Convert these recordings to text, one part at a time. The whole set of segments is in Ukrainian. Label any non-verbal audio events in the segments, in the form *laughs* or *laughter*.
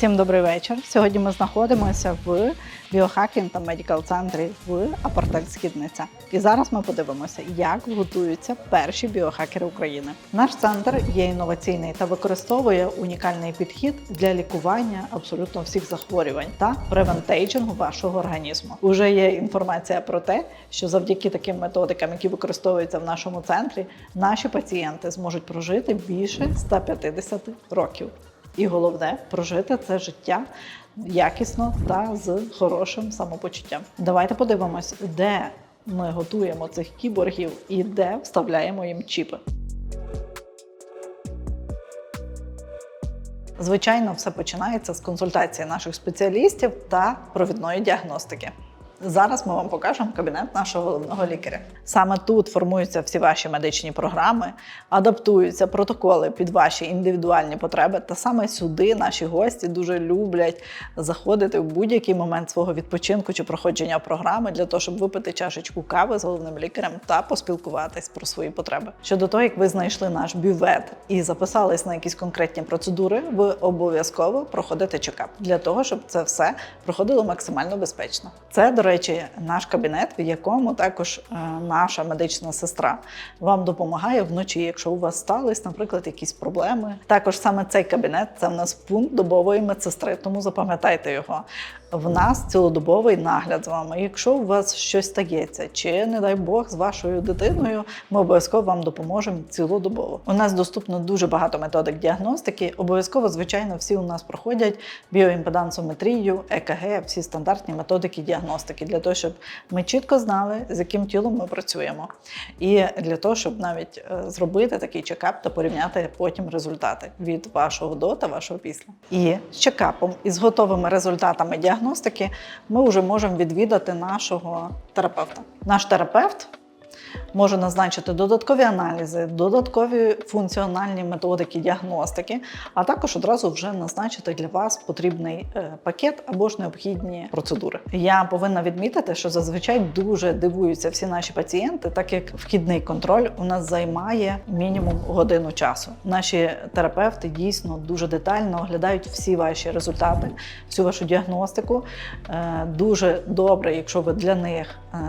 Всім добрий вечір. Сьогодні ми знаходимося в біохакінг та медикал центрі в Апортек Східниця. І зараз ми подивимося, як готуються перші біохакери України. Наш центр є інноваційний та використовує унікальний підхід для лікування абсолютно всіх захворювань та превентейджингу вашого організму. Уже є інформація про те, що завдяки таким методикам, які використовуються в нашому центрі, наші пацієнти зможуть прожити більше 150 років. І головне прожити це життя якісно та з хорошим самопочуттям. Давайте подивимось, де ми готуємо цих кіборгів і де вставляємо їм чіпи. Звичайно, все починається з консультації наших спеціалістів та провідної діагностики. Зараз ми вам покажемо кабінет нашого головного лікаря. Саме тут формуються всі ваші медичні програми, адаптуються протоколи під ваші індивідуальні потреби. Та саме сюди наші гості дуже люблять заходити в будь-який момент свого відпочинку чи проходження програми для того, щоб випити чашечку кави з головним лікарем та поспілкуватись про свої потреби. Щодо того, як ви знайшли наш бювет і записались на якісь конкретні процедури, ви обов'язково проходите чекап для того, щоб це все проходило максимально безпечно. Це, до речі, наш кабінет, в якому також е, наша медична сестра вам допомагає вночі, якщо у вас стались, наприклад, якісь проблеми. Також саме цей кабінет це в нас пункт добової медсестри, тому запам'ятайте його. В нас цілодобовий нагляд з вами. Якщо у вас щось стається, чи не дай Бог з вашою дитиною, ми обов'язково вам допоможемо цілодобово. У нас доступно дуже багато методик діагностики. Обов'язково, звичайно, всі у нас проходять біоімпедансометрію, ЕКГ, всі стандартні методики діагностики для того, щоб ми чітко знали, з яким тілом ми працюємо, і для того, щоб навіть е, зробити такий чекап та порівняти потім результати від вашого до та вашого після. І з чекапом і з готовими результатами діагностики ми вже можемо відвідати нашого терапевта. Наш терапевт може назначити додаткові аналізи, додаткові функціональні методики діагностики, а також одразу вже назначити для вас потрібний е, пакет або ж необхідні процедури. Я повинна відмітити, що зазвичай дуже дивуються всі наші пацієнти, так як вхідний контроль у нас займає мінімум годину часу. Наші терапевти дійсно дуже детально оглядають всі ваші результати, всю вашу діагностику. Е, Дуже добре, якщо ви для них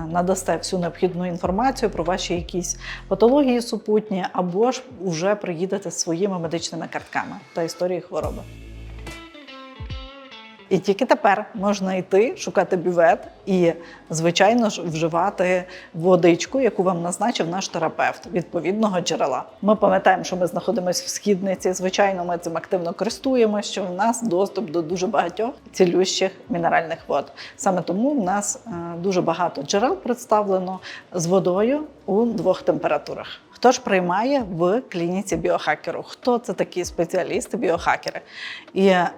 надасте всю необхідну інформацію про ваші якісь патології супутні, або ж вже приїдете з своїми медичними картками та історії хвороби. І тільки тепер можна йти, шукати бювет і, звичайно ж, вживати водичку, яку вам назначив наш терапевт відповідного джерела. Ми пам'ятаємо, що ми знаходимося в східниці. Звичайно, ми цим активно користуємося, що в нас доступ до дуже багатьох цілющих мінеральних вод. Саме тому в нас е, дуже багато джерел представлено з водою у двох температурах. Хто ж приймає в клініці біохакеру? Хто це такі спеціалісти, біохакери? І е,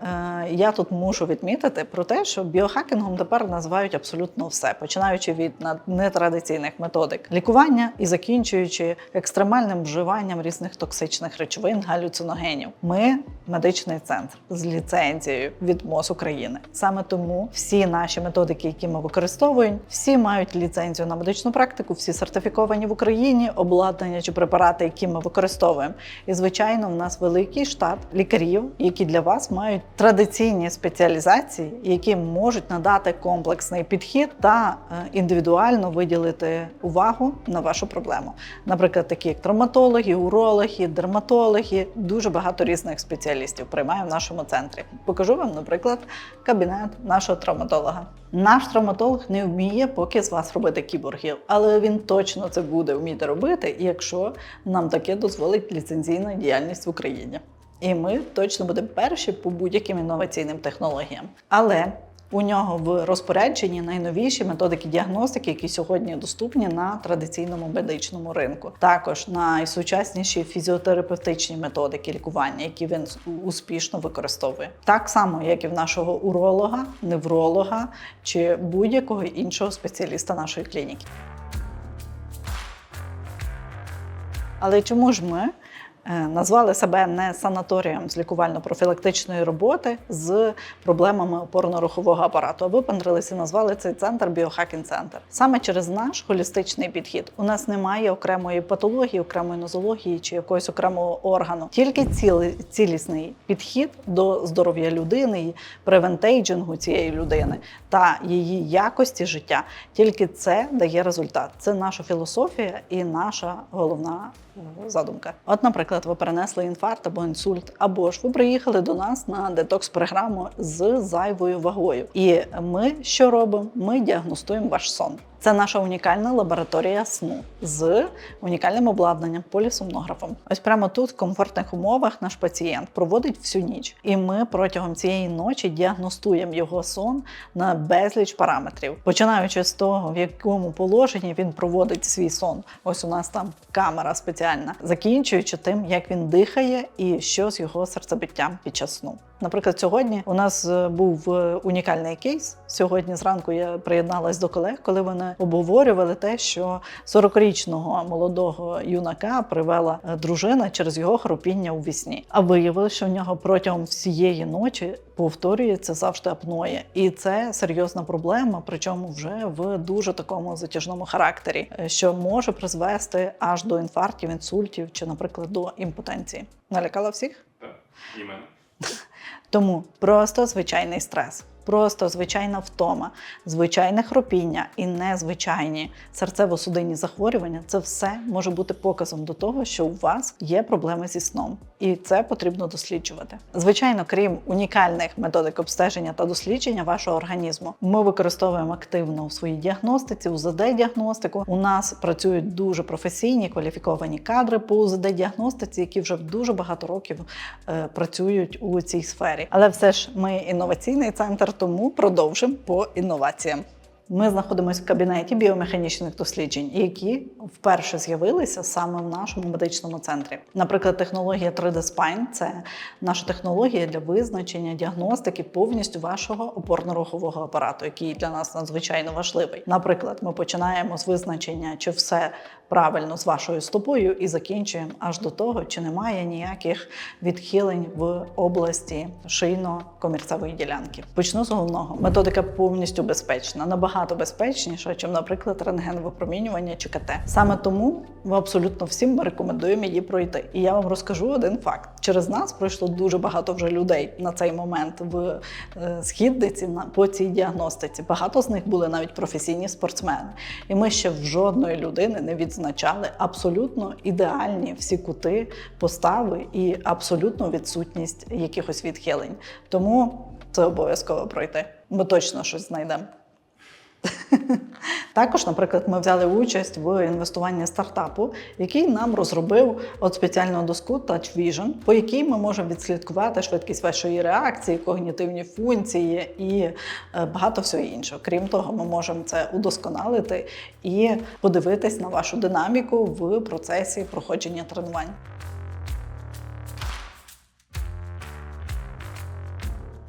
я тут мушу відмітити про те, що біохакінгом тепер називають абсолютно все, починаючи від нетрадиційних методик лікування і закінчуючи екстремальним вживанням різних токсичних речовин, галюциногенів. Ми медичний центр з ліцензією від МОЗ України. Саме тому всі наші методики, які ми використовуємо, всі мають ліцензію на медичну практику, всі сертифіковані в Україні, обладнання чи препарати, які ми використовуємо. І звичайно, в нас великий штат лікарів, які для вас мають традиційні спеціалізації, які можуть надати комплексний підхід та е, індивідуально виділити увагу на вашу проблему. Наприклад, такі як травматологи, урологи, дерматологи, дуже багато різних спеціалістів приймає в нашому центрі. Покажу вам, наприклад, кабінет нашого травматолога. Наш травматолог не вміє поки з вас робити кіборгів, але він точно це буде вміти робити, якщо нам таке дозволить ліцензійна діяльність в Україні. І ми точно будемо перші по будь-яким інноваційним технологіям. Але у нього в розпорядженні найновіші методики діагностики, які сьогодні доступні на традиційному медичному ринку. Також найсучасніші фізіотерапевтичні методики лікування, які він успішно використовує, так само як і в нашого уролога, невролога чи будь-якого іншого спеціаліста нашої клініки. Але чому ж ми назвали себе не санаторієм з лікувально-профілактичної роботи з проблемами опорно-рухового апарату. А випандрилися і назвали цей центр біохакінг центр. Саме через наш холістичний підхід у нас немає окремої патології, окремої нозології чи якогось окремого органу, тільки цілий цілісний підхід до здоров'я людини, і превентейджингу цієї людини та її якості життя. Тільки це дає результат. Це наша філософія і наша головна е, задумка. От, наприклад, ви перенесли інфаркт або інсульт, або ж ви приїхали до нас на детокс-програму з зайвою вагою. І ми що робимо? Ми діагностуємо ваш сон. Це наша унікальна лабораторія сну з унікальним обладнанням, полісомнографом. Ось прямо тут, в комфортних умовах, наш пацієнт проводить всю ніч, і ми протягом цієї ночі діагностуємо його сон на безліч параметрів, починаючи з того, в якому положенні він проводить свій сон. Ось у нас там камера спеціальна, закінчуючи тим, як він дихає і що з його серцебиттям під час сну. Наприклад, сьогодні у нас е, був е, унікальний кейс. Сьогодні зранку я приєдналась до колег, коли вони обговорювали те, що 40-річного молодого юнака привела е, дружина через його хропіння у вісні. А виявилося, що в нього протягом всієї ночі повторюється завжди апноє, і це серйозна проблема, причому вже в дуже такому затяжному характері, що може призвести аж до інфарктів, інсультів чи, наприклад, до імпотенції. Налякала всіх? Так, і мене. *laughs* Тому просто звичайний стрес, просто звичайна втома, звичайне хропіння і незвичайні серцево-судинні захворювання це все може бути показом до того, що у вас є проблеми зі сном, і це потрібно досліджувати. Звичайно, крім унікальних методик обстеження та дослідження вашого організму, ми використовуємо активно у своїй діагностиці, УЗД-діагностику. У нас працюють дуже професійні кваліфіковані кадри по УЗД-діагностиці, які вже дуже багато років е, працюють у цій сфері. Але все ж ми інноваційний центр, тому продовжимо по інноваціям. Ми знаходимося в кабінеті біомеханічних досліджень, які вперше з'явилися саме в нашому медичному центрі. Наприклад, технологія 3D Spine – це наша технологія для визначення діагностики повністю вашого опорно-рухового апарату, який для нас надзвичайно важливий. Наприклад, ми починаємо з визначення, чи все правильно з вашою стопою, і закінчуємо аж до того, чи немає ніяких відхилень в області шийно-комірцевої ділянки. Почну з головного. Методика повністю безпечна, набагато безпечніша, ніж, наприклад, рентген-випромінювання чи КТ. Саме тому ми абсолютно всім рекомендуємо її пройти. І я вам розкажу один факт: через нас пройшло дуже багато вже людей на цей момент в е, східниці на по цій діагностиці. Багато з них були навіть професійні спортсмени. І ми ще в жодної людини не відзначали абсолютно ідеальні всі кути постави і абсолютну відсутність якихось відхилень. Тому це обов'язково пройти. Ми точно щось знайдемо. *laughs* Також, наприклад, ми взяли участь в інвестуванні стартапу, який нам розробив от спеціальну доску Touch Vision, по якій ми можемо відслідкувати швидкість вашої реакції, когнітивні функції і е, багато всього іншого. Крім того, ми можемо це удосконалити і подивитись на вашу динаміку в процесі проходження тренувань.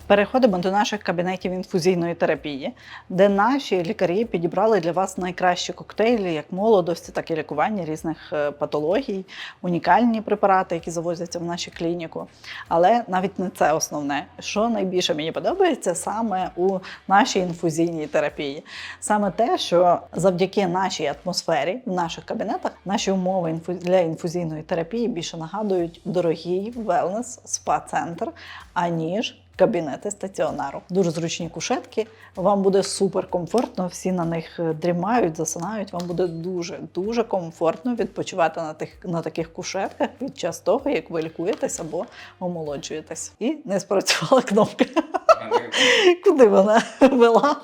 Переходимо до наших кабінетів інфузійної терапії, де наші лікарі підібрали для вас найкращі коктейлі, як молодості, так і лікування різних е, патологій, унікальні препарати, які завозяться в нашу клініку. Але навіть не це основне. Що найбільше мені подобається саме у нашій інфузійній терапії, саме те, що завдяки нашій атмосфері в наших кабінетах наші умови для інфузійної терапії більше нагадують дорогий велнес спа-центр, аніж кабінети стаціонару. Дуже зручні кушетки. Вам буде супер комфортно. Всі на них е, дрімають, засинають. Вам буде дуже дуже комфортно відпочивати на тих на таких кушетках під час того, як ви лікуєтесь або омолоджуєтесь. І не спрацювала кнопка. Куди вона вела?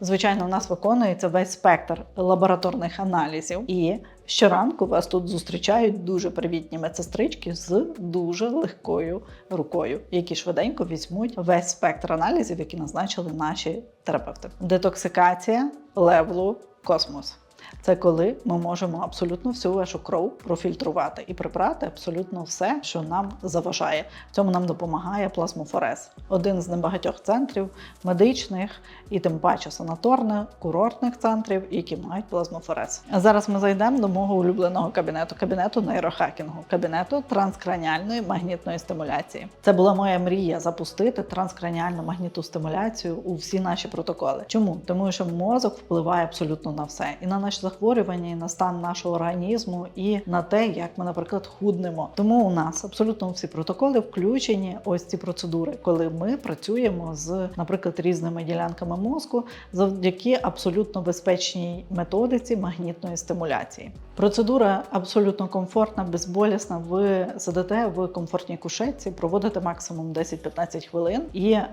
Звичайно, у нас виконується весь спектр лабораторних аналізів, і щоранку вас тут зустрічають дуже привітні медсестрички з дуже легкою рукою, які швиденько візьмуть весь спектр аналізів, які назначили наші терапевти. Детоксикація левлу космос. Це коли ми можемо абсолютно всю вашу кров профільтрувати і прибрати абсолютно все, що нам заважає. В цьому нам допомагає плазмофорез, один з небагатьох центрів медичних і тим паче санаторних, курортних центрів, які мають плазмофорез. Зараз ми зайдемо до мого улюбленого кабінету, кабінету нейрохакінгу, кабінету транскраніальної магнітної стимуляції. Це була моя мрія запустити транскраніальну магнітну стимуляцію у всі наші протоколи. Чому? Тому що мозок впливає абсолютно на все, і на наші захворювання, і на стан нашого організму, і на те, як ми, наприклад, худнемо. Тому у нас абсолютно всі протоколи включені ось ці процедури, коли ми працюємо з, наприклад, різними ділянками мозку завдяки абсолютно безпечній методиці магнітної стимуляції. Процедура абсолютно комфортна, безболісна. Ви сидите в комфортній кушетці, проводите максимум 10-15 хвилин і е,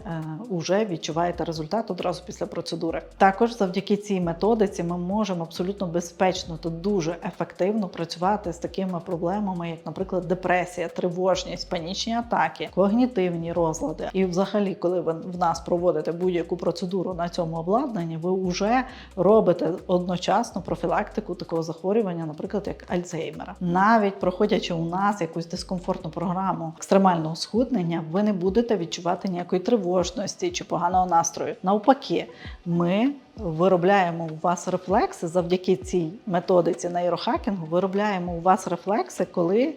вже відчуваєте результат одразу після процедури. Також завдяки цій методиці ми можемо абсолютно безпечно та дуже ефективно працювати з такими проблемами, як, наприклад, депресія, тривожність, панічні атаки, когнітивні розлади. І, взагалі, коли ви в нас проводите будь-яку процедуру на цьому обладнанні, ви вже робите одночасно профілактику такого захворювання, наприклад, як Альцгеймера. Навіть проходячи у нас якусь дискомфортну програму екстремального схуднення, ви не будете відчувати ніякої тривожності чи поганого настрою. Навпаки, ми виробляємо у вас рефлекси завдяки цій методиці нейрохакінгу. Виробляємо у вас рефлекси, коли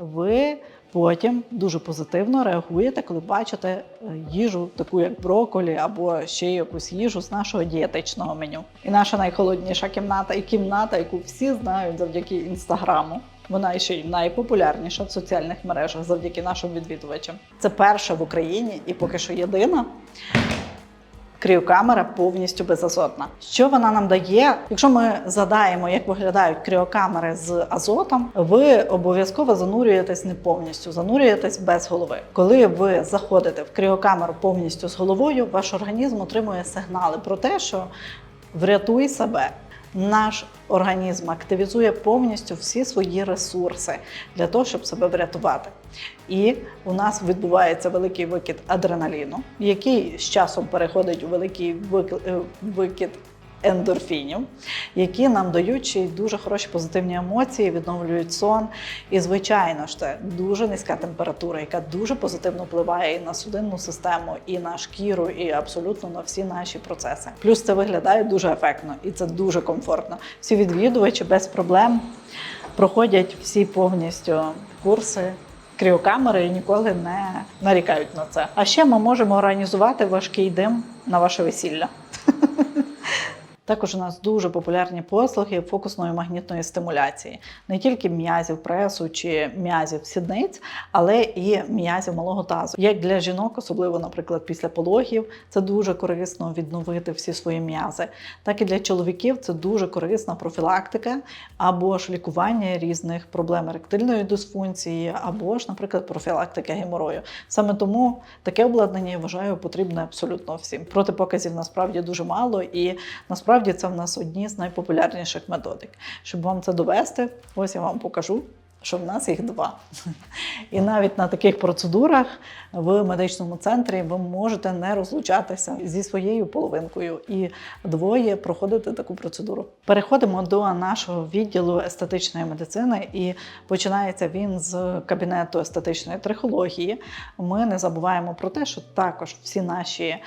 ви потім дуже позитивно реагуєте, коли бачите е, їжу, таку як броколі, або ще якусь їжу з нашого дієтичного меню. І наша найхолодніша кімната, і кімната, яку всі знають завдяки інстаграму. Вона ще й найпопулярніша в соціальних мережах завдяки нашим відвідувачам. Це перша в Україні і поки що єдина кріокамера повністю безазотна. Що вона нам дає? Якщо ми задаємо, як виглядають кріокамери з азотом, ви обов'язково занурюєтесь не повністю, занурюєтесь без голови. Коли ви заходите в кріокамеру повністю з головою, ваш організм отримує сигнали про те, що врятуй себе. Наш організм активізує повністю всі свої ресурси для того, щоб себе врятувати. І у нас відбувається великий викид адреналіну, який з часом переходить у великий е, викид ендорфінів, які нам дають дуже хороші позитивні емоції, відновлюють сон. І, звичайно ж, це дуже низька температура, яка дуже позитивно впливає і на судинну систему, і на шкіру, і абсолютно на всі наші процеси. Плюс це виглядає дуже ефектно і це дуже комфортно. Всі відвідувачі без проблем проходять всі повністю курси. Кріокамери і ніколи не нарікають на це. А ще ми можемо організувати важкий дим на ваше весілля. *laughs* Також у нас дуже популярні послуги фокусної магнітної стимуляції, не тільки м'язів пресу чи м'язів сідниць, але і м'язів малого тазу. Як для жінок, особливо, наприклад, після пологів, це дуже корисно відновити всі свої м'язи. Так і для чоловіків це дуже корисна профілактика або ж лікування різних проблем еректильної дисфункції, або ж, наприклад, профілактика геморою. Саме тому таке обладнання я вважаю потрібне абсолютно всім. Протипоказів насправді дуже мало, і насправді це в нас одні з найпопулярніших методик. Щоб вам це довести, ось я вам покажу. Що в нас їх два. І навіть на таких процедурах в медичному центрі ви можете не розлучатися зі своєю половинкою і двоє проходити таку процедуру. Переходимо до нашого відділу естетичної медицини, і починається він з кабінету естетичної трихології. Ми не забуваємо про те, що також всі наші е,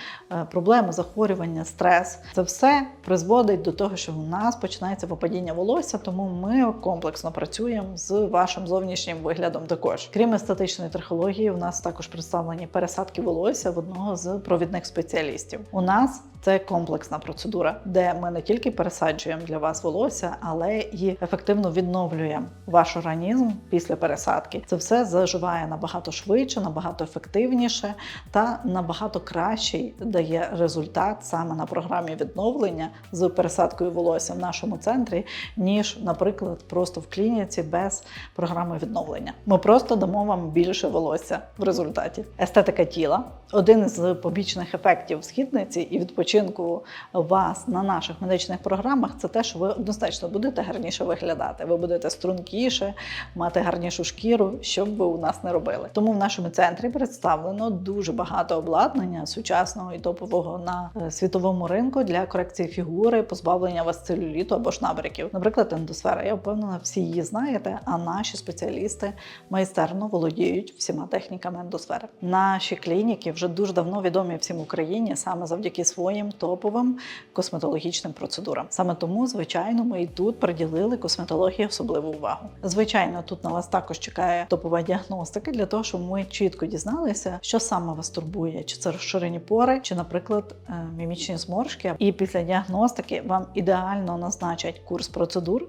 проблеми, захворювання, стрес це все призводить до того, що в нас починається випадіння волосся, тому ми комплексно працюємо з вашим зовнішнім виглядом. Також крім естетичної трихології, у нас також представлені пересадки волосся в одного з провідних спеціалістів. У нас це комплексна процедура, де ми не тільки пересаджуємо для вас волосся, але і ефективно відновлюємо ваш організм після пересадки. Це все заживає набагато швидше, набагато ефективніше та набагато кращий дає результат саме на програмі відновлення з пересадкою волосся в нашому центрі, ніж, наприклад, просто в клініці без програми відновлення. Ми просто дамо вам більше волосся в результаті. Естетика тіла один з побічних ефектів східниці і відпочинку відпочинку вас на наших медичних програмах, це те, що ви однозначно будете гарніше виглядати. Ви будете стрункіше, мати гарнішу шкіру, що б ви у нас не робили. Тому в нашому центрі представлено дуже багато обладнання сучасного і топового на е, світовому ринку для корекції фігури, позбавлення вас целюліту або ж набряків. Наприклад, ендосфера. Я впевнена, всі її знаєте, а наші спеціалісти майстерно володіють всіма техніками ендосфери. Наші клініки вже дуже давно відомі всім Україні саме завдяки своїм топовим косметологічним процедурам. Саме тому, звичайно, ми і тут приділили косметології особливу увагу. Звичайно, тут на вас також чекає топова діагностика для того, щоб ми чітко дізналися, що саме вас турбує, чи це розширені пори, чи, наприклад, е, мімічні зморшки. І після діагностики вам ідеально назначать курс процедур.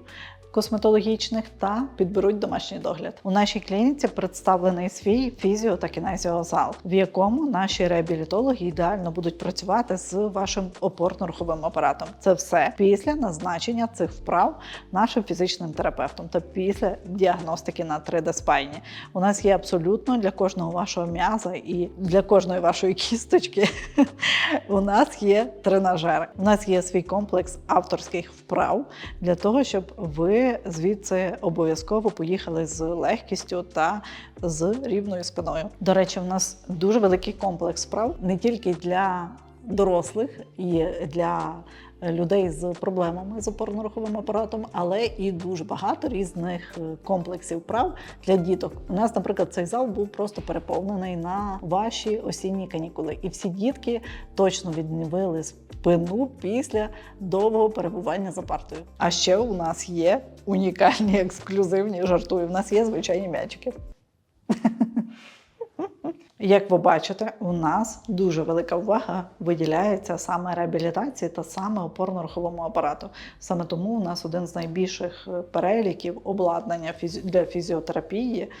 Косметологічних та підберуть домашній догляд. У нашій клініці представлений свій фізіо та кінезіозал, в якому наші реабілітологи ідеально будуть працювати з вашим опорно-руховим апаратом. Це все після назначення цих вправ нашим фізичним терапевтом та після діагностики на 3D спайні. У нас є абсолютно для кожного вашого м'яза і для кожної вашої кісточки. *laughs* У нас є тренажер. У нас є свій комплекс авторських вправ для того, щоб ви звідси обов'язково поїхали з легкістю та з рівною спиною. До речі, в нас дуже великий комплекс справ не тільки для дорослих і для людей з проблемами з опорно-руховим апаратом, але і дуже багато різних е, комплексів прав для діток. У нас, наприклад, цей зал був просто переповнений на ваші осінні канікули, і всі дітки точно відновили спину після довгого перебування за партою. А ще у нас є унікальні ексклюзивні жартуї. У нас є звичайні м'ячики. Як ви бачите, у нас дуже велика увага виділяється саме реабілітації та саме опорно-руховому апарату. Саме тому у нас один з найбільших е, переліків обладнання для фізіотерапії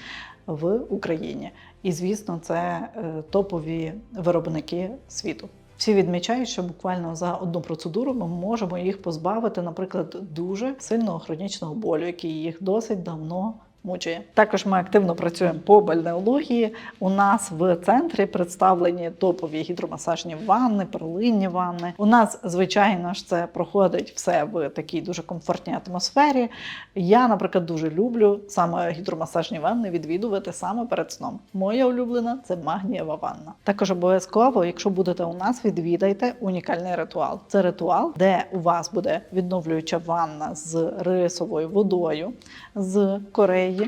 в Україні. І звісно, це е, топові виробники світу. Всі відмічають, що буквально за одну процедуру ми можемо їх позбавити, наприклад, дуже сильного хронічного болю, який їх досить давно мучує. Також ми активно працюємо по бальнеології. У нас в центрі представлені топові гідромасажні ванни, перлинні ванни. У нас, звичайно ж, це проходить все в такій дуже комфортній атмосфері. Я, наприклад, дуже люблю саме гідромасажні ванни відвідувати саме перед сном. Моя улюблена це магнієва ванна. Також обов'язково, якщо будете у нас, відвідайте унікальний ритуал. Це ритуал, де у вас буде відновлююча ванна з рисовою водою, з кореї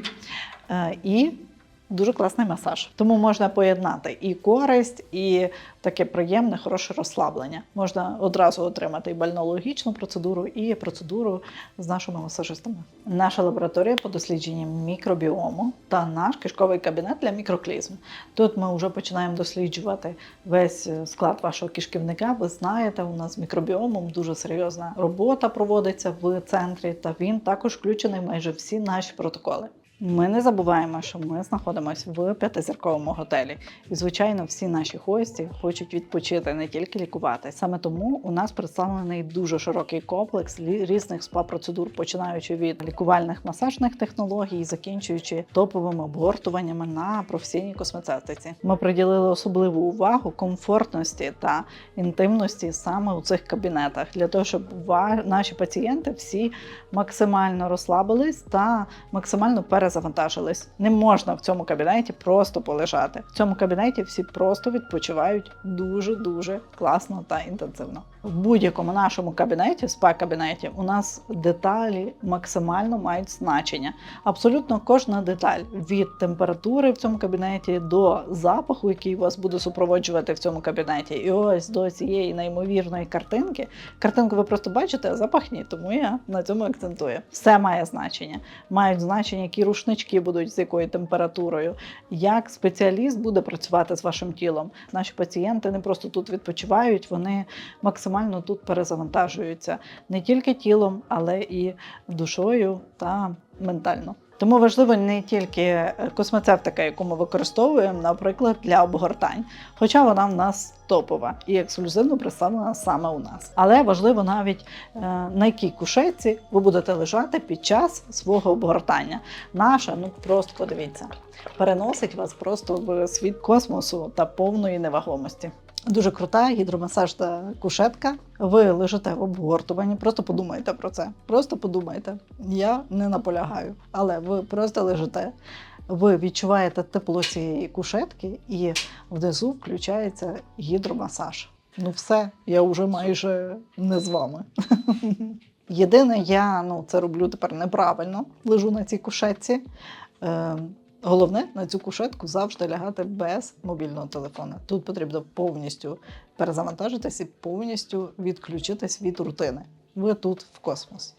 е, і дуже класний масаж. Тому можна поєднати і користь, і таке приємне, хороше розслаблення. Можна одразу отримати і бальнологічну процедуру, і процедуру з нашими масажистами. Наша лабораторія по дослідженню мікробіому та наш кишковий кабінет для мікроклізм. Тут ми вже починаємо досліджувати весь е, склад вашого кишківника. Ви знаєте, у нас з мікробіомом дуже серйозна робота проводиться в центрі, та він також включений в майже всі наші протоколи. Ми не забуваємо, що ми знаходимося в п'ятизірковому готелі, і звичайно, всі наші гості хочуть відпочити, не тільки лікувати. Саме тому у нас представлений дуже широкий комплекс різних спа-процедур, починаючи від лікувальних масажних технологій, закінчуючи топовими обгортуваннями на професійній космецевтиці. Ми приділили особливу увагу комфортності та інтимності саме у цих кабінетах, для того, щоб наші пацієнти всі максимально розслабились та максимально перезавантажились. Не можна в цьому кабінеті просто полежати. В цьому кабінеті всі просто відпочивають дуже дуже класно та інтенсивно. В будь-якому нашому кабінеті, спа-кабінеті, у нас деталі максимально мають значення. Абсолютно кожна деталь від температури в цьому кабінеті до запаху, який вас буде супроводжувати в цьому кабінеті, і ось до цієї неймовірної картинки. Картинку ви просто бачите, а запах ні, тому я на цьому акцентую. Все має значення. Мають значення, які рушнички будуть з якою температурою, як спеціаліст буде працювати з вашим тілом. Наші пацієнти не просто тут відпочивають, вони максимально тут перезавантажуються не тільки тілом, але і душою та ментально. Тому важливо не тільки е, космецевтика, яку ми використовуємо, наприклад, для обгортань, хоча вона в нас топова і ексклюзивно представлена саме у нас. Але важливо навіть е, на якій кушетці ви будете лежати під час свого обгортання. Наша, ну просто подивіться, переносить вас просто в світ космосу та повної невагомості. Дуже крута гідромасажна кушетка. Ви лежите в обгортуванні. Просто подумайте про це. Просто подумайте. Я не наполягаю, але ви просто лежите. Ви відчуваєте тепло цієї кушетки, і внизу включається гідромасаж. Ну, все, я вже майже не з вами. *laughs* Єдине, я ну, це роблю тепер неправильно, лежу на цій кушетці. Головне на цю кушетку завжди лягати без мобільного телефона. Тут потрібно повністю перезавантажитись і повністю відключитись від рутини. Ви тут в космос.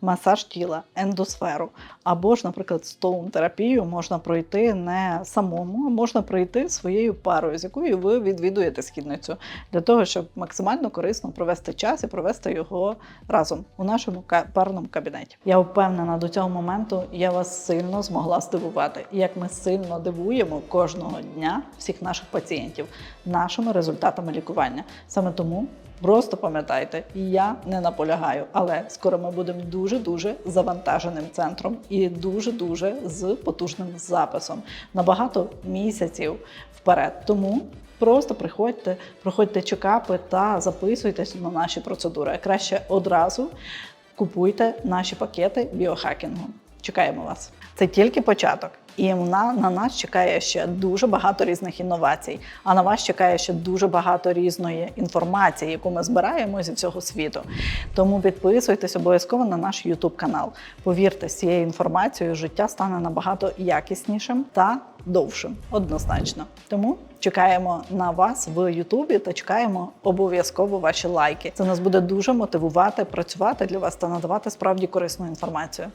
Масаж тіла, ендосферу або ж, наприклад, стоун-терапію можна пройти не самому, а можна пройти своєю парою, з якою ви відвідуєте східницю, для того, щоб максимально корисно провести час і провести його разом у нашому парному кабінеті. Я впевнена, до цього моменту я вас сильно змогла здивувати, і як ми сильно дивуємо кожного дня всіх наших пацієнтів нашими результатами лікування. Саме тому Просто пам'ятайте, я не наполягаю, але скоро ми будемо дуже дуже завантаженим центром і дуже дуже з потужним записом на багато місяців вперед. Тому просто приходьте, проходьте чекапи та записуйтесь на наші процедури. Краще одразу купуйте наші пакети біохакінгу. Чекаємо вас. Це тільки початок. І на, на нас чекає ще дуже багато різних інновацій. А на вас чекає ще дуже багато різної інформації, яку ми збираємо зі всього світу. Тому підписуйтесь обов'язково на наш YouTube канал. Повірте, з цією інформацією життя стане набагато якіснішим та довшим, однозначно. Тому чекаємо на вас в Ютубі та чекаємо обов'язково ваші лайки. Це нас буде дуже мотивувати працювати для вас та надавати справді корисну інформацію.